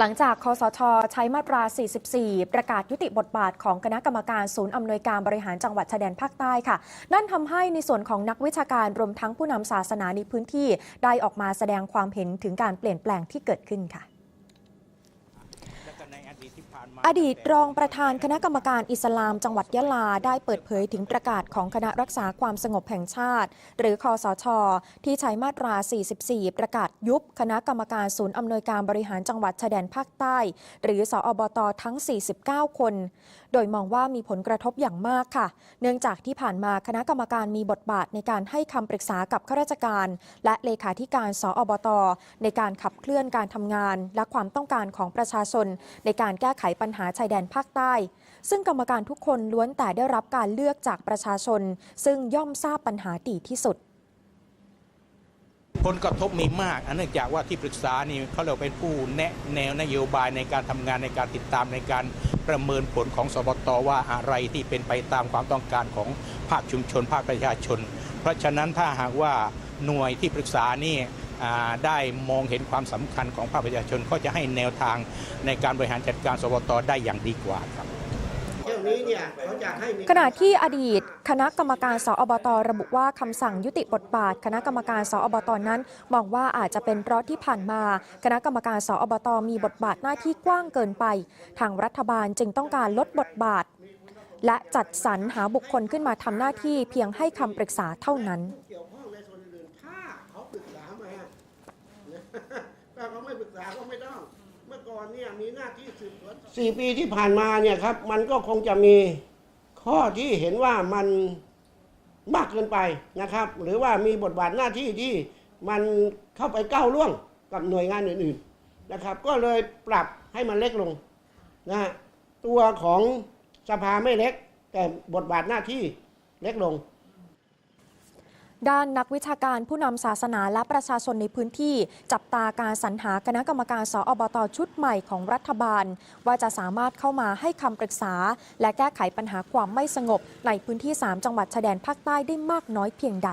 หลังจากคอสช ใช้มาตรา 44 ประกาศยุติบทบาทของคณะกรรมการศูนย์อำนวยการบริหารจังหวัดชายแดนภาคใต้ค่ะ นั่นทำให้ในส่วนของนักวิชาการรวมทั้งผู้นำศาสนาในพื้นที่ ได้ออกมาแสดงความเห็นถึงการเปลี่ยนแปลงที่เกิดขึ้นค่ะ อดีตรองประธานคณะกรรมการอิสลามจังหวัดยะลาได้เปิดเผยถึงประกาศของคณะรักษาความสงบแห่งชาติ หรือคอสช ที่ใช้มาตรา 44 ประกาศยุบคณะกรรมการศูนย์อำนวยการบริหารจังหวัดชายแดนภาคใต้ หรือสอบตทั้ง 49 คน โดยมองว่ามีผลกระทบอย่างมากค่ะ เนื่องจากที่ผ่านมาคณะกรรมการมีบทบาทในการให้คำปรึกษากับข้าราชการ และเลขาธิการสอบตในการขับเคลื่อนการทำงาน และความต้องการของประชาชนในการแก้ไขปัญหาชายแดนภาคใต้ ซึ่งกรรมการทุกคนล้วนแต่ได้รับการเลือกจากประชาชน ซึ่งย่อมทราบปัญหาดีที่สุด ผลกระทบมีมากอันเนื่องจากว่าที่ปรึกษานี่เขาเราเป็นผู้แนะแนวนโยบายในการทำงานในการติดตามในการประเมินผลของสบตว่าอะไรที่เป็นไปตามความต้องการของภาคชุมชน ภาคประชาชน เพราะฉะนั้นถ้าหากว่าหน่วยที่ปรึกษานี่ ได้มองเห็นความสำคัญของภาคประชาชนก็จะให้แนวทางในการบริหารจัดการสบตได้อย่างดีกว่าครับเที่ยวนี้เนี่ยเขาอยากให้มีขณะที่อดีต คณะกรรมการสอบตระบุว่าคำสั่งยุติบทบาท คณะกรรมการสอบตนั้น มองว่าอาจจะเป็นเพราะที่ผ่านมา คณะกรรมการสอบตมีบทบาทหน้าที่กว้างเกินไป ทางรัฐบาลจึงต้องการลดบทบาท และจัดสรรหาบุคคลขึ้นมาทำหน้าที่เพียงให้คำปรึกษาเท่านั้น เกี่ยวข้องในส่วนอื่นๆถ้าเขาปรึกษามาถ้าเขาไม่ปรึ กษาก็ไม่ต้อง เมื่อก่อนเนี่ยมีหน้าที่สืบสวนสี่ปีที่ผ่านมาเนี่ยครับ มันก็คงจะมีข้อที่เห็นว่ามันมากเกินไปนะครับ หรือว่ามีบทบาทหน้าที่ที่มันเข้าไปก้าวล่วงกับหน่วยงานอื่นๆนะครับ ก็เลยปรับให้มันเล็กลงนะฮะตัวของสภาไม่เล็ก แต่บทบาทหน้าที่เล็กลง ด้านนักวิชาการผู้นำศาสนาและประชาชนในพื้นที่ จับตาการสรรหาคณะกรรมการสออบตชุดใหม่ของรัฐบาล ว่าจะสามารถเข้ามาให้คำปรึกษา และแก้ไขปัญหาความไม่สงบ ในพื้นที่ 3 จังหวัดชายแดนภาคใต้ได้มากน้อยเพียงใด